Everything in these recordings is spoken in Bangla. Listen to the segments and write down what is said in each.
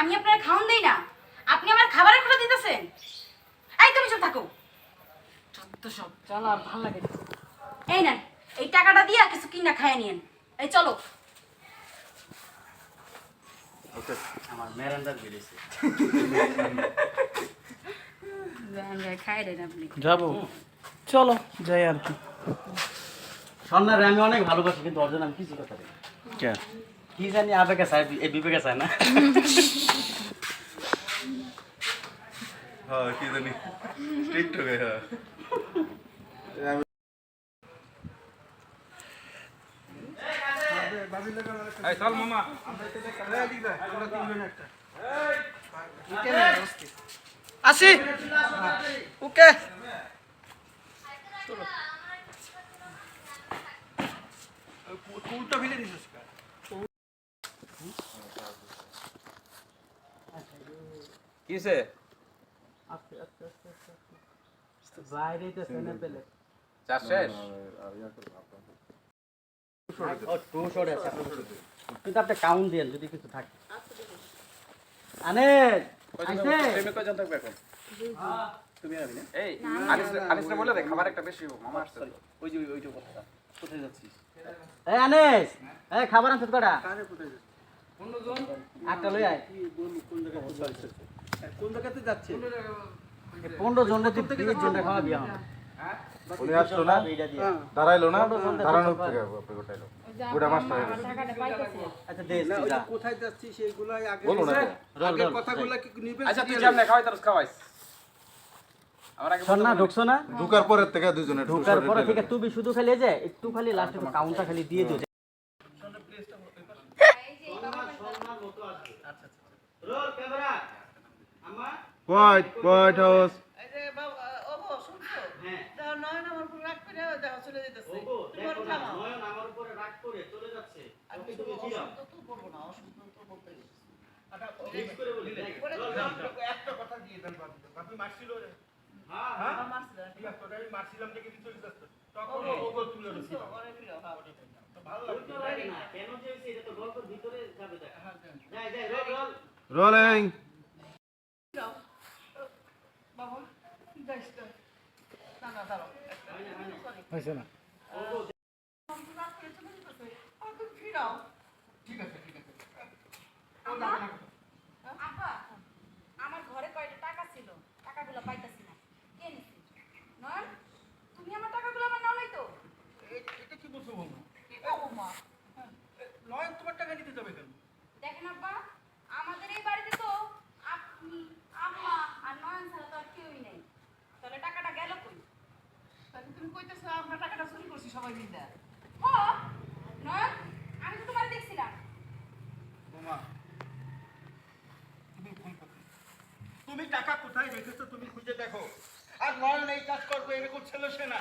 আমি আপনার খাওন দেই না। আপনি আমার খাবারের খোলা দিতেছেন। এই তুমি চুপ থাকো। চোদ্দ সব চলো আর ভালো লাগে এই নেন এই টাকাটা দিয়া কিছু কিনা খায় নিয়েন। এই চলো। আমার মেরান্দার বেরিয়েছে। খাই দেন আপনি। যাব। চলো যাই আর কি। স্বর্ণারে আমি অনেক ভালোবাসি কিন্তু অর্জন আমি কিছু কথা বলি কে জানি আবেগে চায় এই বিবেকে চায় না। হ্যাঁ কি জানি। টিকটকে হ্যাঁ। আসি। ওকে। কিসে বাইরে তো কিন্তু আপনি কাউন্ট দেন যদি কিছু থাকে তুমি না এই আনিস বলে দে খাবার একটা বেশি হোক, মামা আসছে তো। ওই যে ওই যে কথা কোথায় যাচ্ছিস এই আনেস এই খাবার আনছিস কটা আটটা লই আয় কোন জায়গাতে যাচ্ছে? পনেরো জনটা তুই বিশ খাওয়া বিয়া উনি আসলো না? দাঁড়াইলো না? দাঁড়ানোর থেকে গোটাইলো। গোটা হয়ে আচ্ছা কোথায় আগে রোল রোল কথাগুলো কি নিবে আচ্ছা তুই যেমনে খাওয়াই তারস খাওয়াইস। আমার আগে শোন না ঢুকছো না? ঢুকার পরের থেকে দুজনে ঢুকার পরে থেকে তুমি শুধু খালি যে একটু খালি লাস্টে কাউন্টটা খালি দিয়ে দিও। হোয়াইট হোয়াইট হাউস মারছিলাম দেখে চলে যাচ্ছ। তখন ওগো তুলে দিছি তো রোলিং আব্বা আমার ঘরে কয়টা টাকা ছিল টাকাগুলো পাইতাছি না কে নিছে নয়ন তুমি আমার টাকাগুলো আমার নাও নাই তো এটা কি বলছো বৌমা নয়ন তোমার টাকা নিতে যাবে কেন? দেখেন আব্বা আমাদের এই বাড়িতে তো আপনি আম্মা আর নয়ন ছাড়া তো আর কেউই নেই তাহলে টাকাটা গেল কই তুমি কইতেছো আমরা টাকাটা চুরি করছি সবাই মিলে। ও নয়ন আমি তো তোমার দেখছিলাম। বৌমা তুমি ভুল করছ। তুমি টাকা কোথায় রেখেছো তুমি খুঁজে দেখো। আর নয়ন এই কাজ করবে এরকম ছেলে সে না।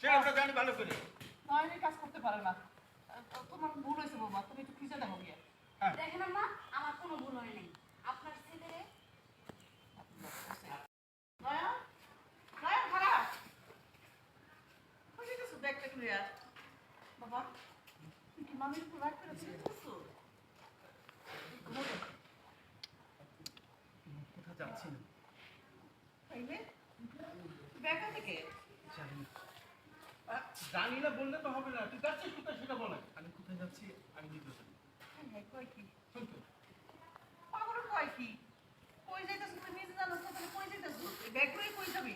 সে আমরা জানি ভালো করে। নয় এই কাজ করতে পারে না। তোমার ভুল হয়েছে বাবা তুমি একটু খুঁজে দেখো গিয়ে। দেখেন আম্মা আমার কোনো ভুল হয় নাই আপনার ছেলে নয়ন নয়ন খারাপ খুঁজে গেছো ব্যাগটা ক্লিয়ার বাবা তুমি কি মামির উপর রাগ করে ছেড়ে দিয়েছ কোথায় যাচ্ছি না তাইলে ব্যাগটা থেকে? জানি না। বললে তো হবে না। তুই যাচ্ছিস কোথায় সেটা বলে। আমি কোথায় যাচ্ছি আমি নিতে জানি হ্যাঁ, হ্যাঁ, কয় কি? পাগল কয় কি? কই যাইতেছ তুমি নিজে জানো তো তাহলে কই যাইতেছ? ব্যাগ ব্যাগগুলোই কই যাবি?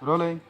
Rolling.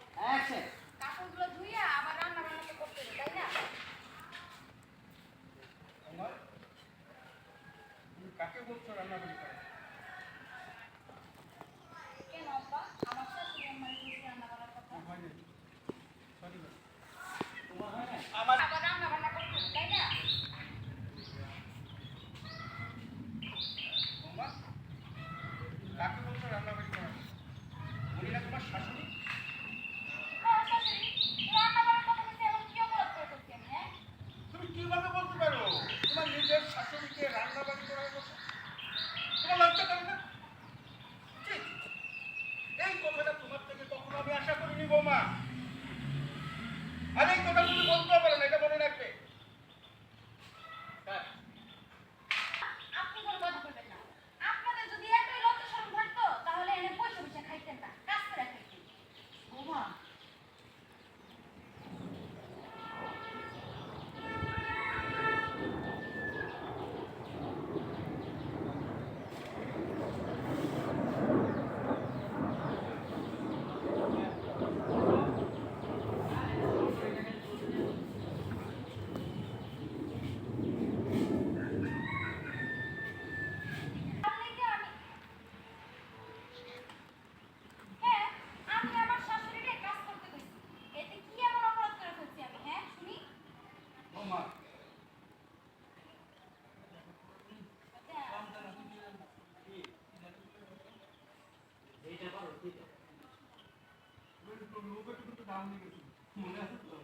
মনে আছে তো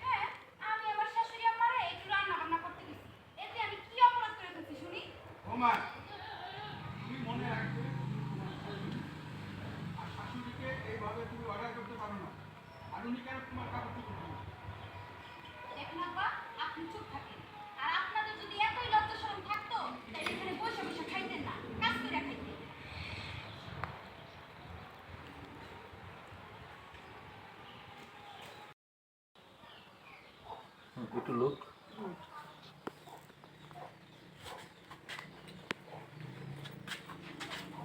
হ্যাঁ আমি আমার শাশুড়ি আমারে একটু রান্না বান্না করতে কইছি এতে আমি কি অপরাধ করে ফেলছি শুনি বৌমা তুমি মনে রাখবে তোমার শাশুড়ি। আর শাশুড়িকে এইভাবে তুমি অর্ডার করতে পারো না আর উনি কেন তোমার কাপড় করতে দেখুন আব্বা আপনি চুপ থাকেন আর আপনাদের যদি এতই লজ্জা শরম থাকতো তাহলে এখানে বসে বসে খাইতেন না কাজ করে খাইতেন একটু লোক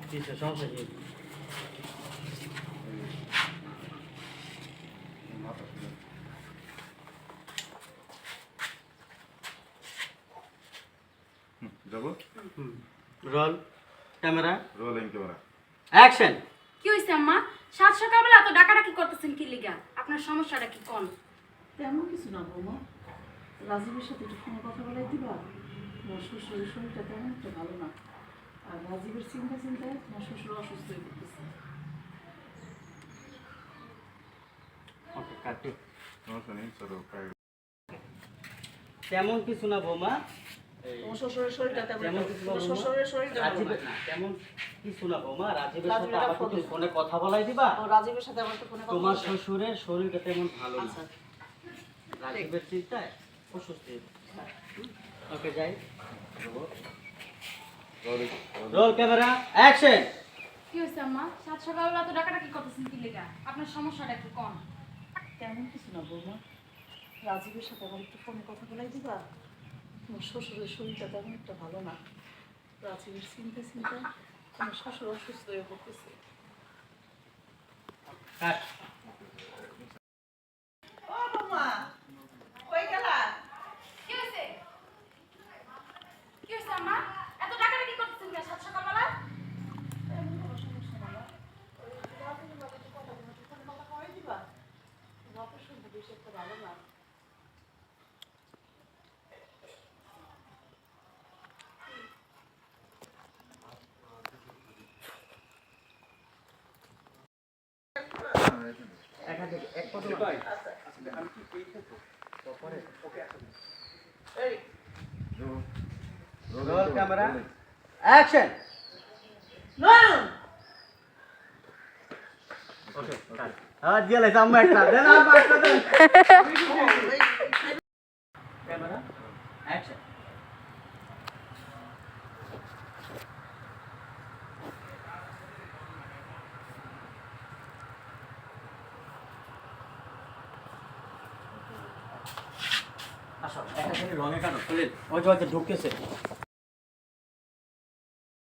কিসে সমস্যা কি? যাব? Roll camera? Rolling camera. Action! কি হইছে আম্মা? সাত সকালবেলা এত ডাকাডাকি করতেছেন কি লিগা? আপনার সমস্যাটা কি কোন? তেমন কিছু না বৌমা। রাজীবের সাথে একটু ফোনে কথা বলাই দিবা? তোমার শ্বশুরের শরীরটা তেমন একটা ভালো না। আর রাজীবের চিন্তা চিন্তায় তোমার শ্বশুর অসুস্থ হয়ে পড়তেছে। তেমন কিছু না বৌমা। এই তোমার শ্বশুরের শরীরটা তেমন কিছু না শ্বশুরের শরীরটা রাজীবের না। না তেমন কিছু না বৌমা। রাজীবের সাথে আবার ফোন ফোনে কথা বলাই দিবা? ও রাজীবের সাথে আমার তো ফোনে তোমার শ্বশুরের শরীরটা তেমন ভালো না। আচ্ছা। রাজীবের চিন্তায়? ওকে যাই। রোলিং রোল ক্যামেরা অ্যাকশন কি হইছে আম্মা? সাত সকালবেলা এত ডাকাডাকি করতেছেন কি লিগা? আপনার সমস্যাটা কি কোন। তেমন কিছু না বৌমা। রাজীবের সাথে আমার একটু ফোনে কথা বলাই দিবা? তোমার শ্বশুরের শরীরটা তেমন একটা ভালো না। রাজীবের চিন্তা চিন্তায় তোমার শ্বশুর অসুস্থ হয়ে পড়তেছে কাট ও বৌমা কই গেলা কি হইছে কি হইছে আম্মা এত ডাকাডাকি করতেছেন কি সাত সকালবেলা তেমন কোনো সমস্যা না মা। ওই রাজীবের বাবা একটু কথা বলো, একটু ফোনে কথা কই দিবা বাপের শুনতে বেশি একটা ভালো না এই রোল ক্যামেরা অ্যাকশন না ওকে কাট হ্যাঁ দিয়ে লাইছে আম্মা একটা দেন আম্মা একটা দেন ক্যামেরা অ্যাকশন আসো একটা রঙে কাটো চলেন ওই যে ওই যে ঢুকতেছে